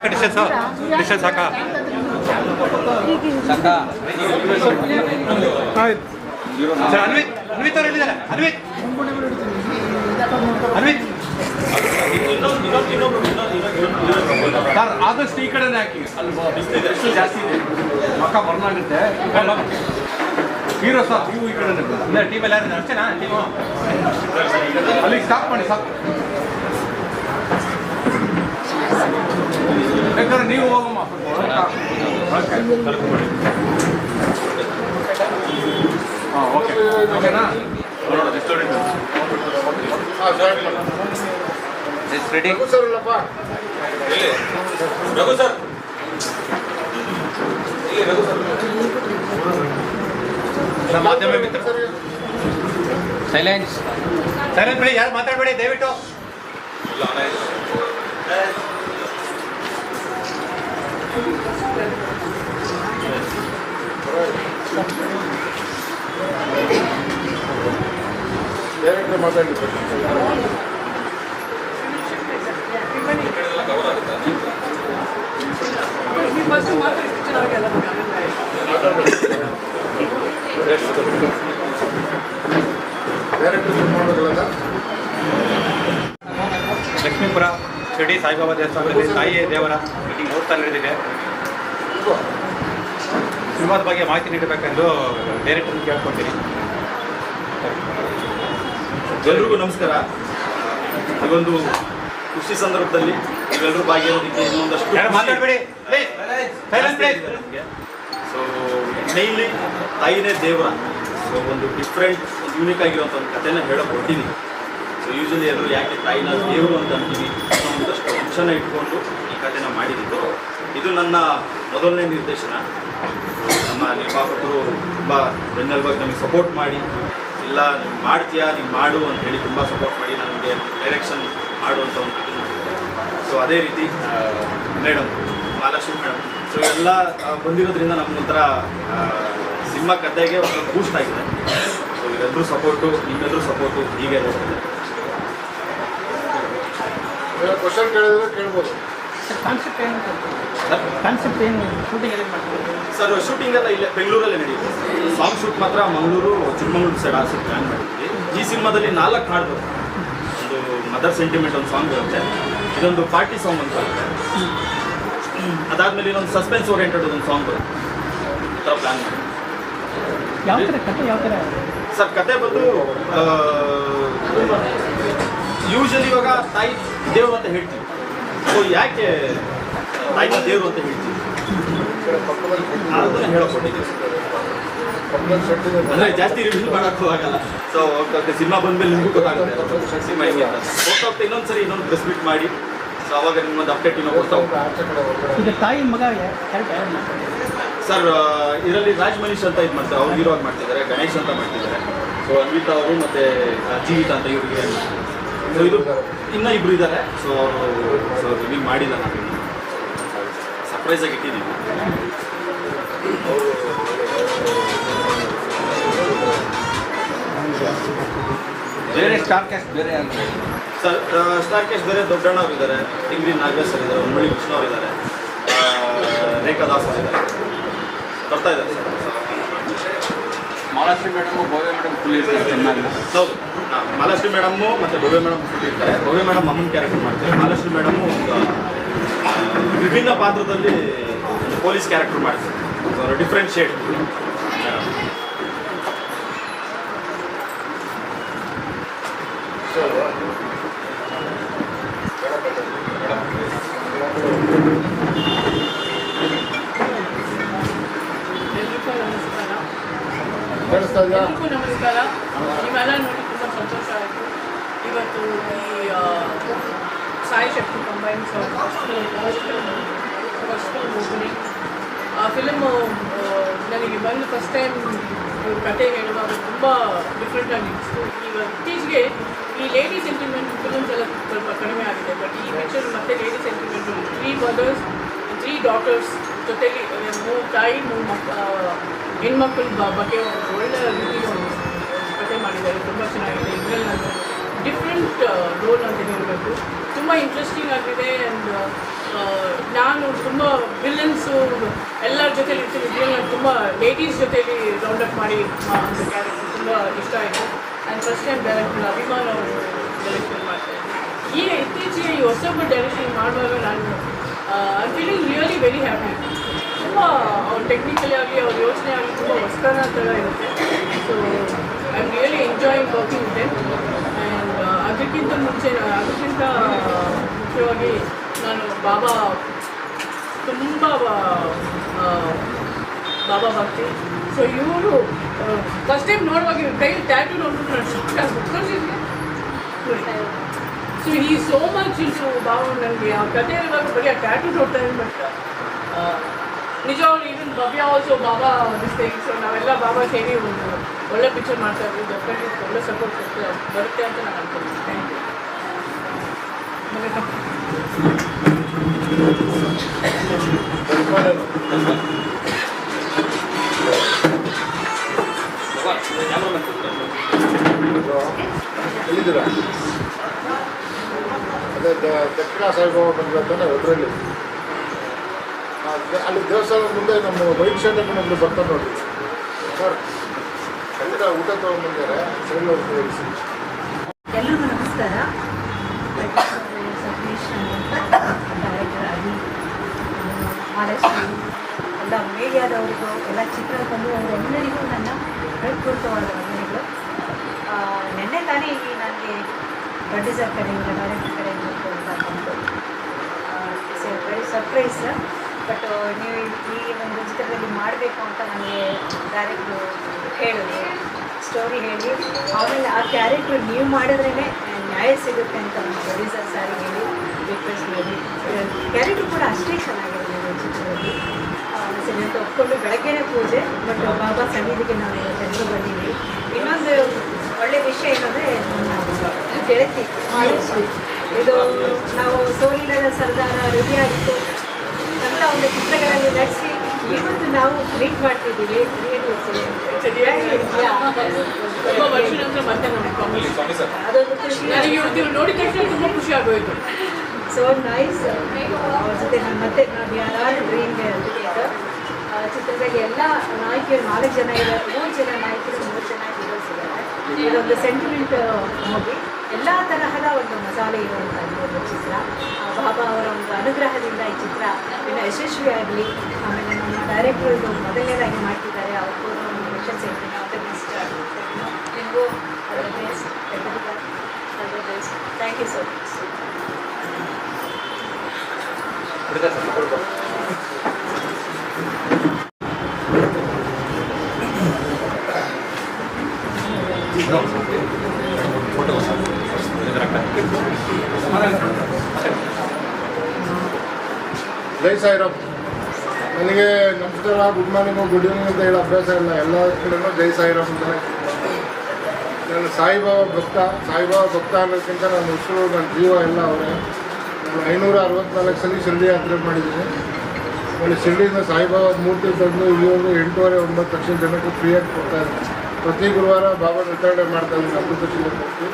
Distance ಸಾಕ sir Anvith Anvith ಅವ್ರು ಹೇಳಿದ್ದಾರೆ ಅನ್ವಿತ್. ಅನ್ವಿತ್. ಸರ್ ಆದಷ್ಟು ಈ ಕಡೆನೇ ಹಾಕಿ. ಅಲ್ಲಿ ಜಾಸ್ತಿ ಇದೆ. ಮಕ್ಕ ಬರ್ನಾಗುತ್ತೆ. ಹೀರೋ ಸರ್ ನೀವು ಈ ಕಡೆನೇ ಟೀಮ್ ಎಲ್ಲ ಇದ್ದಾರೆ ಅಷ್ಟೇನಾ? ಟೀಮು ಅಲ್ಲಿಗೆ ಸ್ಟಾಪ್ ಮಾಡಿ ಸಾಕು ಬೇಕಾದ್ರೆ ನೀವು ಹೋಗಮ್ಮ. ಹಾಂ ಓಕೆ ಓಕೆನಾ ರೆಡಿ ರಘು ಸರ್ ನಮ್ಮ ಮಾಧ್ಯಮ ಮಿತ್ರ ಸೈಲೆನ್ಸ್ ಸೈಲೆನ್ಸ್ ಬಿಡಿ ಯಾರು ಮಾತಾಡಬೇಡಿ ದಯವಿಟ್ಟು ಲಕ್ಷ್ಮೀಪುರ ಶಿರಡಿ ಸಾಯಿಬಾಬಾ ದೇವಸ್ಥಾನದಲ್ಲಿ ತಾಯಿ ದೇವರ ಮೀಟಿಂಗ್ ಹೋಗ್ತಾ ನಡೆದಿದೆ ಸಿನಿಮಾದ ಬಗ್ಗೆ ಮಾಹಿತಿ ನೀಡಬೇಕೆಂದು ಡೈರೆಕ್ಟರ್ ಕೇಳ್ಕೊತೀನಿ. ಎಲ್ರಿಗೂ ನಮಸ್ಕಾರ. ಇದೊಂದು ಖುಷಿ ಸಂದರ್ಭದಲ್ಲಿ ಇವೆಲ್ಲರೂ ಭಾಗಿಯಾಗೋದಕ್ಕೆ ಇನ್ನೊಂದಷ್ಟು ಮಾತಾಡಬೇಡಿ. ಸೊ ಮೈನ್ಲಿ ತಾಯಿನೇ ದೇವರ ಸೊ ಒಂದು ಡಿಫ್ರೆಂಟ್ ಯೂನಿಕ್ ಆಗಿರುವಂಥ ಒಂದು ಕಥೆನ ಹೇಳೋಕೆ ಹೊರ್ತೀನಿ ಸೊ ಯೂಶಲಿ ಎಲ್ಲರೂ ಯಾಕೆ ತಾಯಿನ ದೇವರು ಅಂತ ಅಂತೀನಿ ಇನ್ನೊಂದಷ್ಟು ಅಂಶನ ಇಟ್ಕೊಂಡು ಈ ಕಥೆನ ಮಾಡಿದ್ದು. ಇದು ನನ್ನ ಮೊದಲನೇ ನಿರ್ದೇಶನ. ನಮ್ಮ ನಿರ್ಮಾಪಕರು ತುಂಬ ಬೆನ್ನೆಲುಬಾಗಿ ನಮಗೆ ಸಪೋರ್ಟ್ ಮಾಡಿ. ಇಲ್ಲ, ನೀವು ಮಾಡ್ತೀಯಾ, ನೀವು ಮಾಡು ಅಂತ ಹೇಳಿ ತುಂಬ ಸಪೋರ್ಟ್ ಮಾಡಿ ನನಗೆ ಡೈರೆಕ್ಷನ್ ಮಾಡುವಂಥ ಒಂದು ಸೊ ಅದೇ ರೀತಿ ಮೇಡಮ್ ಮಹಾಲಕ್ಷ್ಮಿ ಮೇಡಮ್ ಸೊ ಎಲ್ಲ ಬಂದಿರೋದ್ರಿಂದ ನಮಗೊಂಥರ ಸಿನಿಮಾ ಕಥೆಗೆ ಒಂದು ಬೂಸ್ಟ್ ಆಗಿದೆ. ಸೊ ಇವರೆಲ್ಲರೂ ಸಪೋರ್ಟು ನಿಮ್ಮೆಲ್ಲರೂ ಸಪೋರ್ಟು ಹೀಗೆ ಕ್ವಶನ್ ಕೇಳಿದ್ರೆ ಕೇಳ್ಬೋದು. ಕಾನ್ಸೆಪ್ಟ್ ಏನು ಕಾನ್ಸೆಪ್ಟ್ ಏನು ಶೂಟಿಂಗ್ ಎಲ್ಲ ಮಾಡ್ತಾರೆ? ಸರ್ ಶೂಟಿಂಗ್ ಎಲ್ಲ ಇಲ್ಲೇ ಬೆಂಗಳೂರಲ್ಲೇ ನಡೆಯುತ್ತೆ. ಸಾಂಗ್ ಶೂಟ್ ಮಾತ್ರ ಮಂಗಳೂರು ಚಿಕ್ಕಮಗಳೂರು ಸೈಡ್ ಆಸೆ ಪ್ಲಾನ್ ಮಾಡಿದ್ವಿ. ಈ ಸಿನಿಮಾದಲ್ಲಿ ನಾಲ್ಕು ಹಾಡು ಬರುತ್ತೆ. ಒಂದು ಮದರ್ ಸೆಂಟಿಮೆಂಟ್ ಒಂದು ಸಾಂಗ್ ಬರುತ್ತೆ. ಇದೊಂದು ಪಾರ್ಟಿ ಸಾಂಗ್ ಅಂತ ಬರುತ್ತೆ. ಅದಾದ್ಮೇಲೆ ಇನ್ನೊಂದು ಸಸ್ಪೆನ್ಸ್ ಓರಿಯೆಂಟೆಡ್ ಒಂದು ಸಾಂಗ್ ಬರುತ್ತೆ. ಪ್ಲಾನ್ ಥರ ಪ್ಲ್ಯಾನ್ ಮಾಡಿ ಯಾವ ಥರ ಕಥೆ ಯಾವ ಥರ ಸರ್ ಕತೆ ಬಂದು ಯೂಶಲಿ ಇವಾಗ ತಾಯಿ ದೇವ್ ಅಂತ ಹೇಳ್ತೀವಿ. ಸೊ ಯಾಕೆ ತಾಯಿ ದೇವರು ಅಂತ ಹೇಳ್ತೀವಿ ಅದನ್ನ ಹೇಳಕೊಟ್ಟಿದ್ದೀವಿ ಅಂದರೆ ಜಾಸ್ತಿ ರಿವ್ಯೂ ಮಾಡಕ್ಕೂ ಆಗಲ್ಲ ಸೊ ಸಿನಿಮಾ ಬಂದ್ಮೇಲೆ ನಿಮಗೂ ಗೊತ್ತಾಗುತ್ತೆ ಸಿನಿಮಾ ಹಿಂಗೆ ಅಂತ ಹೋಗ್ತಾ ಹೋಗ್ತಾ ಇನ್ನೊಂದ್ಸರಿ ಇನ್ನೊಂದು ಪ್ರೆಸ್ ಮೀಟ್ ಮಾಡಿ ಸೊ ಅವಾಗ ನಿಮ್ಮೊಂದು ಅಪ್ಡೇಟ್ ಇನ್ನೂ ಕೊಡ್ತಾ ಹೋಗ್ತಾ ಆಚೆ ಕಡೆ ಹೊರಗಡೆ ಈಗ ತಾಯಿ ಮಗ ಸರ್ ಇದರಲ್ಲಿ ರಾಜ್ ಮನೀಶ್ ಅಂತ ಇದು ಮಾಡ್ತಾರೆ ಅವ್ರು ಹೀರೋ ಆಗಿ ಮಾಡ್ತಿದ್ದಾರೆ ಗಣೇಶ್ ಅಂತ ಮಾಡ್ತಿದ್ದಾರೆ ಸೊ ಅನ್ವಿತಾ ಅವರು ಮತ್ತೆ ಜೀವಿತಾ ಅಂತ ಇವರಿಗೆ ಸೊ ಇದು ಇನ್ನೂ ಇಬ್ಬರು ಇದ್ದಾರೆ ಸೊ ಅವರು ಸೊ ರಿವೀವ್ ಮಾಡಿಲ್ಲ ನಾವು ಸರ್ಪ್ರೈಸ್ ಆಗಿ ಇಟ್ಟಿದ್ದೀವಿ. ಬೇರೆ ಸ್ಟಾರ್ ಕ್ಯಾಸ್ಟ್ ಬೇರೆ ಅಂತ ಸರ್ ಸ್ಟಾರ್ ಕ್ಯಾಸ್ಟ್ ಬೇರೆ ದೊಡ್ಡಣ್ಣ ಅವರಿದ್ದಾರೆ ಇದ್ದಾರೆ ಡಿಗ್ರಿ ನಾಗೇಶ್ ಸರ್ ಇದ್ದಾರೆ ಉಮ್ಮಳಿ ಕೃಷ್ಣ ಅವರಿದ್ದಾರೆ ರೇಖಾ ದಾಸ್ ಅವರು ಇದ್ದಾರೆ ಬರ್ತಾ ಇದ್ದಾರೆ sir Mahalakshmi madam, Bhavya madam full ಇರ್ತಾರೆ, ಚೆನ್ನಾಗಿ. ಹೌದು ಮಾಲಾಶ್ರೀ ಮೇಡಮ್ಮು ಮತ್ತು ಭವ್ಯ ಮೇಡಮ್ ಇರ್ತಾರೆ. ಭವ್ಯ ಮೇಡಮ್ ಅಮ್ಮನ ಕ್ಯಾರೆಕ್ಟರ್ ಮಾಡ್ತಾರೆ. ಮಾಲಾಶ್ರೀ ಮೇಡಮ್ಮು ಒಂದು ವಿಭಿನ್ನ ಪಾತ್ರದಲ್ಲಿ ಪೊಲೀಸ್ ಕ್ಯಾರೆಕ್ಟರ್ ಮಾಡ್ತಾರೆ. ಡಿಫ್ರೆಂಟ್ ಶೇಡ್ ನಮಸ್ಕಾರ ಕೇಳಿಸ್ತಾ ನಮಸ್ಕಾರ ನೋಡಿ ತುಂಬ ಸಂತೋಷ ಆಯಿತು ಇವತ್ತು ಈ ಸಾಯಿ ಶಕ್ತಿ ಫಸ್ಟ್ ಓಪನಿಂಗ್ ಆ ಫಿಲಮು ನನಗೆ ಬಂದು ಫಸ್ಟ್ ಟೈಮ್ ಕತೆ ಹೇಳುವಾಗ ತುಂಬ ಡಿಫ್ರೆಂಟ್ ಆಗಿ ಅನಿಸ್ತು ಈಗ ಈ ಲೇಡಿ ಸೆಂಟಿಮೆಂಟ್ ಫಿಲಮ್ಸ್ ಎಲ್ಲ ಸ್ವಲ್ಪ ಕಡಿಮೆ ಬಟ್ ಈ ಪಿಕ್ಚರ್ ಮತ್ತೆ lady sentiment three mothers three daughters ಜೊತೆಗೆ ಮೂರು ತಾಯಿ ಮೂರು ಮಕ್ ಹೆಣ್ಮಕ್ಳ ಬಗ್ಗೆ ಒಳ್ಳೆಯ ರೀತಿ ಕತೆ ಮಾಡಿದ್ದಾರೆ. ತುಂಬ ಚೆನ್ನಾಗಿದೆ. ಇದರಲ್ಲಿ ನಾನು ಡಿಫ್ರೆಂಟ್ ರೋಲ್ ಅಂತ ಹೇಳಬೇಕು. ತುಂಬ ಇಂಟ್ರೆಸ್ಟಿಂಗ್ ಆಗಿದೆ ಆ್ಯಂಡ್ ನಾನು ತುಂಬ ವಿಲನ್ಸು ಎಲ್ಲರ ಜೊತೆಲಿ ಇರ್ತೀನಿ. ಇದ್ರಲ್ಲಿ ನಾನು ತುಂಬ ಲೇಡೀಸ್ ಜೊತೆಲಿ ಅಪ್ ಮಾಡಿ ಒಂದು ಕ್ಯಾರೆಕ್ಟರ್ ತುಂಬ ಇಷ್ಟ ಆಯಿತು. ಆ್ಯಂಡ್ ಫಸ್ಟ್ ಟೈಮ್ ಡೈರೆಕ್ಟರ್ ಅಭಿಮಾನ ಅವರು ಡೈರೆಕ್ಷನ್ ಮಾಡ್ತಾರೆ ಈಗ ಇತ್ತೀಚೆಗೆ ಈ ಹೊಸೊಬ್ಬ ಡೈರೆಕ್ಷನ್ ಮಾಡುವಾಗ ನಾನು I feeling really very happy ತುಂಬ ಟೆಕ್ನಿಕಲಿ ಆಗಲಿ, ಅವ್ರ ಯೋಚನೆ ಆಗಲಿ ತುಂಬ ಹೊಸತನ ಥರ ಇರುತ್ತೆ. So I am really enjoying working ಇದೆ ಆ್ಯಂಡ್ ಅದಕ್ಕಿಂತ ಮುಂಚೆ, ಅದಕ್ಕಿಂತ ಮುಖ್ಯವಾಗಿ ನಾನು ಬಾಬಾ, ತುಂಬ ಬಾಬಾ ಭಕ್ತಿ. ಸೊ ಇವರು ಫಸ್ಟ್ ಟೈಮ್ ನೋಡುವಾಗ ಕೈ ಟ್ಯಾಟು ನೋಡ್ಬಿಟ್ಟು ನಾನು ಶಾಕ್ ಆಗ್ಬಿಟ್ಟು ಸೊ ಈ ಸೋ ಮಚ್ ಇಸು ಬಾಬಾ ನನಗೆ ಆ ಕಥೆ ಇರುವಾಗ ಬರೀ ಆ ಟ್ಯಾಟು ನೋಡ್ತಾ ಇದ್ದೀನಿ ಬಟ್ ನಿಜವಾಗ್ಲೂ even Bhavya also Baba this so ನಾವೆಲ್ಲ ಬಾಬಾ ಸೇರಿ ಒಂದು ಒಳ್ಳೆ ಪಿಕ್ಚರ್ ಮಾಡ್ತಾ ಇದ್ವಿ. ಡೆಫಿನೆಟ್ಲಿ ಒಳ್ಳೆ ಸಪೋರ್ಟ್ ಬರುತ್ತೆ ಅಂತ ನಾನು ಅನ್ಕೊಂಡಿದ್ದೀನಿ ಥ್ಯಾಂಕ್ ಯು ಎಲ್ಲಿದ್ದೀರಾ? ಅದೇ ದಕ್ಷಿಣ ಸಾಯಿಬಾಬಾ ಬಂದ್ರೆ ತಾನೆ ಅದರಲ್ಲಿ. ಅಲ್ಲಿ ದೇವಸ್ಥಾನದ ಮುಂದೆ ನಮ್ಮ ವೈಟ್ ಶರ್ಟ್ ಹಾಕೊಂಡು ಬರ್ತಾರೆ ನೋಡಿ. ಸರ್, ಖಂಡಿತ ಊಟ ತೊಗೊಂಡ್ಬಂದಿದ್ದಾರೆ. ಸೈಡ್ ಉಪಯೋಗಿಸಿ ಎಲ್ರಿಗೂ ನಮಸ್ಕಾರ. ಮಹಾಲಕ್ಷ್ಮಿ ಎಲ್ಲ ಮೀಡಿಯಾದವರಿಗೂ, ಎಲ್ಲ ಚಿತ್ರ ಬಂಧುವವರೆಲ್ಲರಿಗೂ ನನ್ನ ಹೃತ್ಪೂರ್ವಕವಾದ ವಂದನೆಗಳು. ನಿನ್ನೆ ತಾನೇ ಈ ನನಗೆ ಕಡೆಯಿಂದ ಡೈರೆಕ್ಟರ್ ಕಡೆಯಿಂದ ಅಂತ ಬಂತು ವೆರಿ ಸರ್ಪ್ರೈಸ್. ಬಟ್ ನೀವು ಈ ಒಂದು ಚಿತ್ರದಲ್ಲಿ ಮಾಡಬೇಕು ಅಂತ ನನಗೆ ಡೈರೆಕ್ಟ್ರು ಹೇಳಿದ್ರು. ಸ್ಟೋರಿ ಹೇಳಿ. ಆಮೇಲೆ ಆ ಕ್ಯಾರೆಕ್ಟ್ರು ನೀವು ಮಾಡಿದ್ರೇ ನ್ಯಾಯ ಸಿಗುತ್ತೆ ಅಂತ ನಮ್ಮ ಪ್ರೊಡ್ಯೂಸರ್ ಸಾರಿ ಹೇಳಿ ರಿಕ್ವೆಸ್ಟ್ ಮಾಡಿ. ಕ್ಯಾರೆಕ್ಟ್ರು ಕೂಡ ಅಷ್ಟೇ ಚೆನ್ನಾಗಿದೆ ಚಿತ್ರದಲ್ಲಿ. ಅಂತ ಒಪ್ಕೊಂಡು ಬೆಳಗ್ಗೆನೇ ಪೂಜೆ ಬಟ್ ಬಾಬಾ ಸನ್ನಿಧಿಗೆ ನಾವು ಇವತ್ತೆಲ್ಲರೂ ಬಂದಿದ್ದೀವಿ ಇನ್ನೊಂದು ಒಳ್ಳೆ ವಿಷಯ ಏನಂದರೆ ಗೆಳತಿ ಇದು ನಾವು ಸೋಲಿಲ್ಲದ ಸರ್ದಾರ ರೆಡಿ ಆಗಿತ್ತು ಅಂತ ಒಂದು ಚಿತ್ರಗಳಲ್ಲಿ ನಡೆಸಿ ಇವತ್ತು ನಾವು ಮೀಟ್ ಮಾಡ್ತಿದ್ದೀವಿ. ಅದೊಂದು ಖುಷಿ. ನನಗೆ ಇವತ್ತು ಇವ್ರು ನೋಡಿದ ತಕ್ಷಣ ತುಂಬ ಖುಷಿ ಆಗೋಯ್ತು. ಸೊ ನೈಸ್ ಅವ್ರ ಜೊತೆ ನಾನು ಮತ್ತೆ ನಾವು ಯಾರು ಡ್ರೀಮ್ ಚಿತ್ರದಲ್ಲಿ ಎಲ್ಲ ನಾಯಕಿಯರು ನಾಲ್ಕು ಜನ ಇದ್ದಾರೆ. ಮೂರು ಜನ ನಾಯಕಿಯರು ಮೂರು ಜನ ಹೀರೋಸ್ ಇದ್ದಾರೆ. ಇದೊಂದು ಸೆಂಟಿಮೆಂಟ್ ಮೂವಿ ಎಲ್ಲ ತರಹದ ಒಂದು ಮಸಾಲೆ ಇರುವಂಥ ಒಂದು ಚಿತ್ರ. ಯಶಸ್ವಿಯಾಗಲಿ. ಆಮೇಲೆ ನಮ್ಮ ಡೈರೆಕ್ಟರ್ ಮೊದಲನೇದಾಗಿ ಮಾಡ್ತಿದ್ದಾರೆ ಅವ್ರಿಗೂ ಒಂದು ಸೇರ್ತೀನಿ ಹೇಳ್ತೀನಿ ಅದರ ಬೆಸ್ಟ್ ನಿಮಗೂ ಅದರ ಬೆಸ್ಟ್ ಎಲ್ಲರಿಗೂ ಅದರ best thank you so much Jai Sairam ನನಗೆ ನಮಸ್ಕಾರ ಗುಡ್ ಮಾರ್ನಿಂಗು, ಗುಡ್ ಈವ್ನಿಂಗ್ ಅಂತ ಹೇಳೋ ಅಭ್ಯಾಸ ಇಲ್ಲ. ಎಲ್ಲ ಕಡೆನೂ ಜೈ ಸಾಯಿರಾಮ್ ಅಂತಲೇ ನಾನು ಸಾಯಿಬಾಬಾ ಭಕ್ತ ಸಾಯಿಬಾಬಾ ಭಕ್ತ ಅನ್ನೋದಕ್ಕಿಂತ ನನ್ನ ಉಸಿರು ನನ್ನ ಜೀವ ಎಲ್ಲ ಅವರೇ. ನಾನು ಐನೂರ ಅರವತ್ನಾಲ್ಕು ಸಲ ಶಿರ್ಡಿ ಯಾತ್ರೆ ಮಾಡಿದ್ದೀನಿ. ಆಮೇಲೆ ಶಿರ್ಡಿಯಿಂದ ಸಾಯಿಬಾಬಾ ಮೂರ್ತಿ ತಂದು ಇಲ್ಲಿವರೆಗೂ ಎಂಟೂವರೆ, ಒಂಬತ್ತು ಲಕ್ಷ ಜನಕ್ಕೆ ಫ್ರೀಯಾಗಿ ಕೊಡ್ತಾ ಇದ್ದೀನಿ. ಪ್ರತಿ ಗುರುವಾರ ಬಾಬಾ ವಿತರಣೆ ಮಾಡ್ತಾ ಇದ್ದೀನಿ ಅಮೃತ ಶಿಲೆ ಮೂರ್ತಿ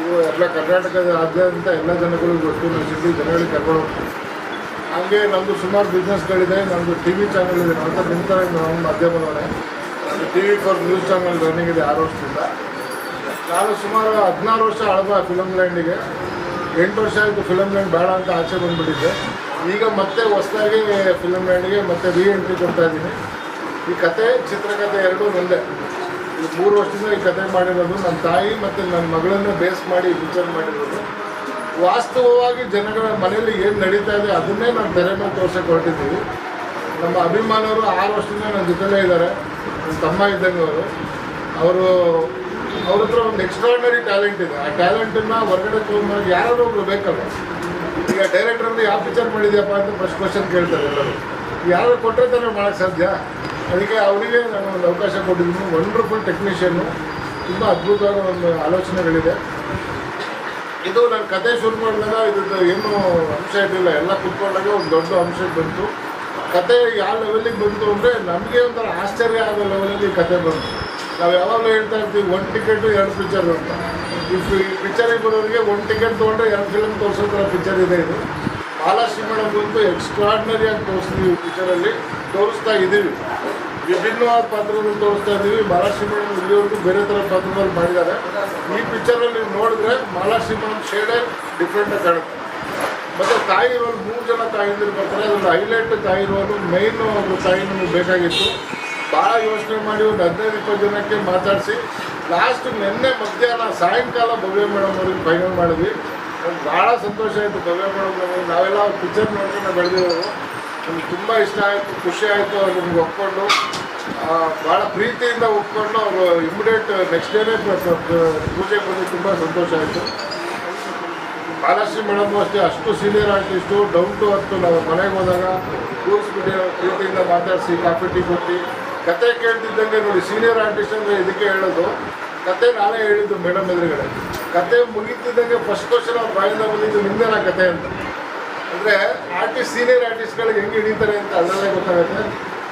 ಇದು ಎಲ್ಲ ಕರ್ನಾಟಕದ ರಾಜ್ಯಾದ್ಯಂತ ಎಲ್ಲ ಜನಗಳಿಗೂ ಗೊತ್ತು. ನಾನು ಶಿರ್ಡಿ ಜನಗಳಿಗೆ ಕರ್ಕೊಂಡು ಹೋಗ್ತೀನಿ. ಹಾಗೆ ನಮ್ಮದು ಸುಮಾರು ಬಿಸ್ನೆಸ್ಗಳಿದೆ ನಮ್ಮದು ಟಿ ವಿ ಚಾನಲ್ ಇದೆ ಅಂತ ನಿಮ್ಮ ನಮ್ಮ ಮಾಧ್ಯಮದವರೇ T V four news channel running ಇದೆ ಆರು ವರ್ಷದಿಂದ. ನಾನು ಸುಮಾರು ಹದಿನಾರು ವರ್ಷ ಅಳಬ ಫಿಲಮ್ ಲ್ಯಾಂಡಿಗೆ ಎಂಟು ವರ್ಷ ಆಯಿತು ಫಿಲಮ್ ಲ್ಯಾಂಡ್ ಬೇಡ ಅಂತ ಆಚೆ ಬಂದುಬಿಟ್ಟಿದ್ದೆ. ಈಗ ಮತ್ತೆ ಹೊಸದಾಗಿ ಫಿಲಮ್ ಲ್ಯಾಂಡ್ಗೆ ಮತ್ತೆ ರೀ ಎಂಟ್ರಿ ಕೊಡ್ತಾ ಇದ್ದೀನಿ. ಈ ಕತೆ ಚಿತ್ರಕಥೆ ಎರಡೂ ಒಂದೇ. ಈ ಮೂರು ವರ್ಷದಿಂದ ಈ ಕತೆ ಮಾಡಿರೋದು ನನ್ನ ತಾಯಿ ಮತ್ತು ನನ್ನ ಮಗಳನ್ನೇ ಬೇಸ್ ಮಾಡಿ ಪಿಕ್ಚರ್ ಮಾಡಿರೋದು. ವಾಸ್ತವವಾಗಿ ಜನಗಳ ಮನೆಯಲ್ಲಿ ಏನು ನಡೀತಾ ಇದೆ, ಅದನ್ನೇ ನಾವು ತೆರೆ ಮೇಲೆ ತೋರ್ಸಕ್ಕೆ ಹೊರಟಿದ್ದೀವಿ. ನಮ್ಮ ಅಭಿಮಾನವರು ಆರು ವರ್ಷದಿಂದ ನನ್ನ ಜೊತೆಲೇ ಇದ್ದಾರೆ ನನ್ನ ತಮ್ಮ ಇದ್ದಂಗೆ ಅವರು. ಅವರು, ಅವ್ರ ಹತ್ರ ಒಂದು ಎಕ್ಸ್ಟ್ರಾರ್ಡಿನರಿ ಟ್ಯಾಲೆಂಟ್ ಇದೆ. ಆ ಟ್ಯಾಲೆಂಟನ್ನು ಹೊರಗಡೆ ತೊಗೊಂಬರೋಕೆ ಯಾರಾದರೂ ಒಬ್ರು ಬೇಕಲ್ಲ ಈಗ ಡೈರೆಕ್ಟ್ರಲ್ಲಿ ಯಾವ ಪಿಕ್ಚರ್ ಮಾಡಿದ್ಯಪ್ಪ? ಅಂತ ಫಸ್ಟ್ ಕ್ವಶನ್ ಕೇಳ್ತಾರೆ ಎಲ್ಲರೂ. ಯಾರು ಕೊಟ್ಟರೆ ತಾನೇ ಮಾಡೋಕ್ಕೆ ಸಾಧ್ಯ? ಅದಕ್ಕೆ ಅವರಿಗೆ ನಾನು ಒಂದು ಅವಕಾಶ ಕೊಟ್ಟಿದ್ದೀನಿ. ವಂಡರ್ಫುಲ್ ಟೆಕ್ನಿಷಿಯನ್ನು ತುಂಬ ಅದ್ಭುತವಾದ ಒಂದು ಆಲೋಚನೆಗಳಿದೆ. ಇದು ನಾನು ಕತೆ ಶುರು ಮಾಡಿದಾಗ ಇದ್ರದ್ದು ಏನು ಅಂಶ ಇರಲಿಲ್ಲ. ಎಲ್ಲ ಕುತ್ಕೊಂಡಾಗ ಒಂದು ದೊಡ್ಡ ಅಂಶ ಬಂತು. ಕತೆ ಯಾವ ಲೆವೆಲಿಗೆ ಬಂತು ಅಂದರೆ ನಮಗೆ ಒಂಥರ ಆಶ್ಚರ್ಯ ಆಗೋ ಲೆವೆಲಲ್ಲಿ ಕತೆ ಬಂತು. ನಾವು ಯಾವಾಗಲೂ ಹೇಳ್ತಾ ಇರ್ತೀವಿ ಒಂದು ಟಿಕೆಟು ಎರಡು ಪಿಕ್ಚರ್ ಅಂತ. ಈ ಪಿಕ್ಚರಿಗೆ ಬರೋರಿಗೆ ಒಂದು ಟಿಕೆಟ್ ತೊಗೊಂಡ್ರೆ ಎರಡು ಫಿಲಮ್ ತೋರಿಸೋ ಥರ ಪಿಕ್ಚರ್ ಇದೆ ಇದು. ಮಹಾಲಕ್ಷ್ಮಿ ಮೇಡಮ್ ಬಂತು ಎಕ್ಸ್ಟ್ರಾರ್ಡಿನರಿಯಾಗಿ ತೋರಿಸ್ತೀವಿ ಪಿಕ್ಚರಲ್ಲಿ ತೋರಿಸ್ತಾ ಇದ್ದೀವಿ ವಿಭಿನ್ನವಾದ ಪಾತ್ರವನ್ನು ತೋರಿಸ್ತಾ ಇದ್ದೀವಿ. ಮಹಾಲಕ್ಷ್ಮಿ ಇಲ್ಲಿವರೆಗೂ ಬೇರೆ ಥರ ಪಾತ್ರದಲ್ಲಿ ಮಾಡಿದ್ದಾರೆ. ಈ ಪಿಕ್ಚರಲ್ಲಿ ನೀವು ನೋಡಿದ್ರೆ ಮಹಾಲಕ್ಷ್ಮಿ ಶೇಡೆ ಡಿಫ್ರೆಂಟಾಗಿ ಕಾಣುತ್ತೆ. ಮತ್ತು ತಾಯಿ ರೋಲ್ ಮೂರು ಜನ ತಾಯಿಂದಿರು ಬರ್ತಾರೆ. ಅದೊಂದು ಹೈಲೈಟ್ ತಾಯಿ ಇರೋದು ಮೈನ್ ಒಬ್ಬರು ತಾಯಿ ನಮಗೆ ಬೇಕಾಗಿತ್ತು. ಭಾಳ ಯೋಚನೆ ಮಾಡಿ ಒಂದು ಹದಿನೈದು, ಇಪ್ಪತ್ತು ಜನಕ್ಕೆ ಮಾತಾಡಿಸಿ. ಲಾಸ್ಟ್ ನಿನ್ನೆ ಮಧ್ಯಾಹ್ನ ಸಾಯಂಕಾಲ ಭವ್ಯ ಮೇಡಮ್ ಅವ್ರಿಗೆ ಫೈನಲ್ ಮಾಡಿದ್ವಿ. ಭಾಳ ಸಂತೋಷ ಆಯಿತು ಭವ್ಯ ಮೇಡಮ್ ನಾವೆಲ್ಲ ಪಿಕ್ಚರ್ ನೋಡ್ಕೊಂಡು ಬೆಳೆದಿರೋರು ನಮ್ಗೆ ತುಂಬ ಇಷ್ಟ ಆಯಿತು, ಖುಷಿ ಆಯಿತು ಅವ್ರು ನಮ್ಗೆ ಒಪ್ಕೊಂಡು. ಭಾಳ ಪ್ರೀತಿಯಿಂದ ಒಪ್ಕೊಂಡು ಅವರು ಇಮಿಡಿಯೇಟ್ ನೆಕ್ಸ್ಟ್ ಡೇನೇ ಪೂಜೆಗೆ ಬಂದು ತುಂಬ ಸಂತೋಷ ಆಯಿತು. ಬಾಲಶ್ರೀ ಮೇಡಮ್ ಅಷ್ಟೇ, ಅಷ್ಟು senior artist down to earth ನಾವು ಮನೆಗೆ ಹೋದಾಗ ಕೂರಿಸ್ಬಿಟ್ಟು ಪ್ರೀತಿಯಿಂದ ಮಾತಾಡಿಸಿ, ಕಾಫಿ, ಟೀ ಕೊಟ್ಟು. ಕತೆ ಕೇಳ್ತಿದ್ದಂಗೆ ನೋಡಿ ಸೀನಿಯರ್ ಆರ್ಟಿಸ್ಟ್ ಅಂದರೆ ಇದಕ್ಕೆ ಹೇಳೋದು, ಕತೆ ನಾನೇ ಹೇಳಿದ್ದು ಮೇಡಮ್ ಎದುರುಗಡೆ. ಕತೆ ಮುಗಿತಿದ್ದಂಗೆ ಫಸ್ಟ್ ಕ್ವಶನ್ ಅವ್ರು ಬಾಯಿಂದ ಬಂದಿದ್ದು ನಿಂದೇನ ಕತೆ ಅಂತ. ಅಂದರೆ ಆರ್ಟಿಸ್ಟ್ ಸೀನಿಯರ್ ಆರ್ಟಿಸ್ಟ್ಗಳಿಗೆ ಹೆಂಗೆ ಹಿಡಿತಾರೆ ಅಂತ ಅದರಲ್ಲೇ ಗೊತ್ತಾಗುತ್ತೆ.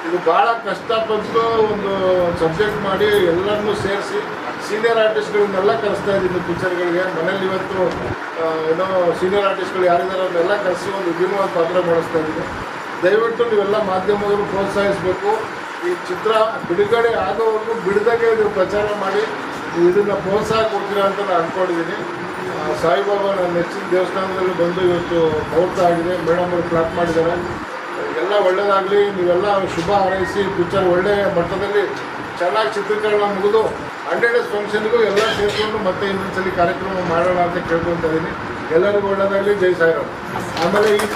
ಇದು ಭಾಳ ಕಷ್ಟಪಟ್ಟು ಒಂದು ಸಬ್ಜೆಕ್ಟ್ ಮಾಡಿ ಎಲ್ಲರನ್ನೂ ಸೇರಿಸಿ ಸೀನಿಯರ್ ಆರ್ಟಿಸ್ಟ್ಗಳನ್ನೆಲ್ಲ ಕರೆಸ್ತಾ ಇದ್ದೀನಿ ಪಿಕ್ಚರ್ಗಳಿಗೆ ಮನೇಲಿ ಇವತ್ತು ಏನೋ ಸೀನಿಯರ್ ಆರ್ಟಿಸ್ಟ್ಗಳು ಯಾರಿದ್ದಾರೆ ಅವ್ರನ್ನೆಲ್ಲ ಕರೆಸಿ ಒಂದು ಉದ್ಯಮವಾದ ಪಾತ್ರ ಮಾಡಿಸ್ತಾ ಇದ್ದೀನಿ ದಯವಿಟ್ಟು ನೀವೆಲ್ಲ ಮಾಧ್ಯಮದವರು ಪ್ರೋತ್ಸಾಹಿಸಬೇಕು. ಈ ಚಿತ್ರ ಬಿಡುಗಡೆ ಆಗೋವರೆಗೂ ಬಿಡದಾಗೆ ಇದು ಪ್ರಚಾರ ಮಾಡಿ, ನೀವು ಇದನ್ನು ಪ್ರೋತ್ಸಾಹ ಕೊಡ್ತೀರಾ ಅಂತ ನಾನು ಅಂದ್ಕೊಂಡಿದ್ದೀನಿ ಸಾಯಿಬಾಬಾ ನೆಚ್ಚಿನ ದೇವಸ್ಥಾನದಲ್ಲಿ ಬಂದು ಇವತ್ತು ಮುಹೂರ್ತ ಆಗಿದೆ. ಮೇಡಮ್ ಅವರು ಕ್ಲಾಪ್ ಮಾಡಿದ್ದಾರೆ. ಎಲ್ಲ ಒಳ್ಳೇದಾಗಲಿ, ನೀವೆಲ್ಲ ಶುಭ ಹಾರೈಸಿ, ಪಿಕ್ಚರ್ ಒಳ್ಳೆ ಮಟ್ಟದಲ್ಲಿ ಚೆನ್ನಾಗಿ ಚಿತ್ರೀಕರಣ ಮುಗಿದು ಹಂಡ್ರೆಡ್ ಡೇಸ್ ಫಂಕ್ಷನ್ಗೂ ಎಲ್ಲ ಸೇರಿಕೊಂಡು ಮತ್ತೆ ಇನ್ನೊಂದ್ಸಲಿ ಕಾರ್ಯಕ್ರಮ ಮಾಡೋಣ ಅಂತ ಕೇಳ್ಕೊತಾ ಇದ್ದೀನಿ. ಎಲ್ಲರಿಗೂ ಒಳ್ಳೇದಾಗಲಿ. ಜೈ ಸಾಯಿರಾಮ್. ಆಮೇಲೆ ಈ